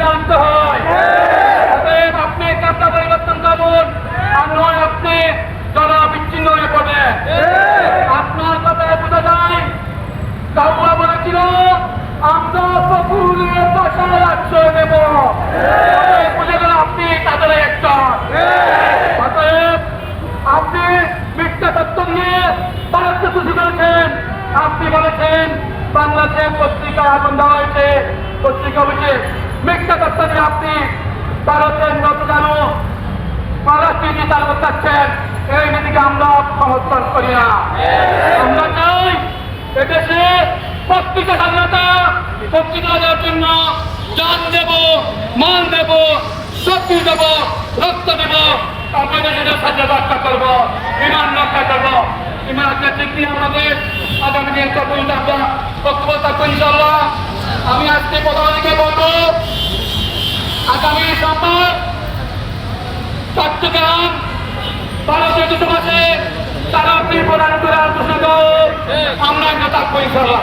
স্বাধীনতা হয়। আপনি কাপড়া পরিবর্তন করুন। আর নয়, আপনি জনবিচ্ছিন্ন হয়ে পড়বেন। আপনার কথায় বোঝা যায় কাউয়া বলেছিল, আমরা ফকুলের বাসায় আশ্রয় নেব। বুঝে গেল আপনি তাদের একজন। অতএব আপনি মিথ্যা তত্ত্ব নিয়ে ভারতকে খুশি করেছেন আপনি বলেছেন বাংলাদেশের পত্রিকায় আগুন দেওয়া হয়েছে। পত্রিকা হয়েছে মিথ্যা তত্ত্ব নিয়ে আপনি ভারতের নতজানু পররাষ্ট্রনীতি চালু চাচ্ছেন এই নীতিকে আমরা সমর্থন করি না। আমরা চাই এদেশে পত্রিকা স্বাধীনতা পত্রিকা দেওয়ার জন্য জান দেব, মান দেব, শক্তি দেব, রক্ত দেব। তারপরে দেশের স্বাধীনতা রক্ষা করব, ইমান রক্ষা করব। ইমান রক্ষা ঠিক আমাদের আগামী দিন আমরা বক্তব্য থাকব ইনশাল্লাহ আমি আজকে প্রধানমন্ত্রীকে বলব, আগামী সোমবার চট্টগ্রাম ভারতীয় দূতাবাসে তারা আপনি প্রধান করে আমরা একটা ইনশাল্লাহ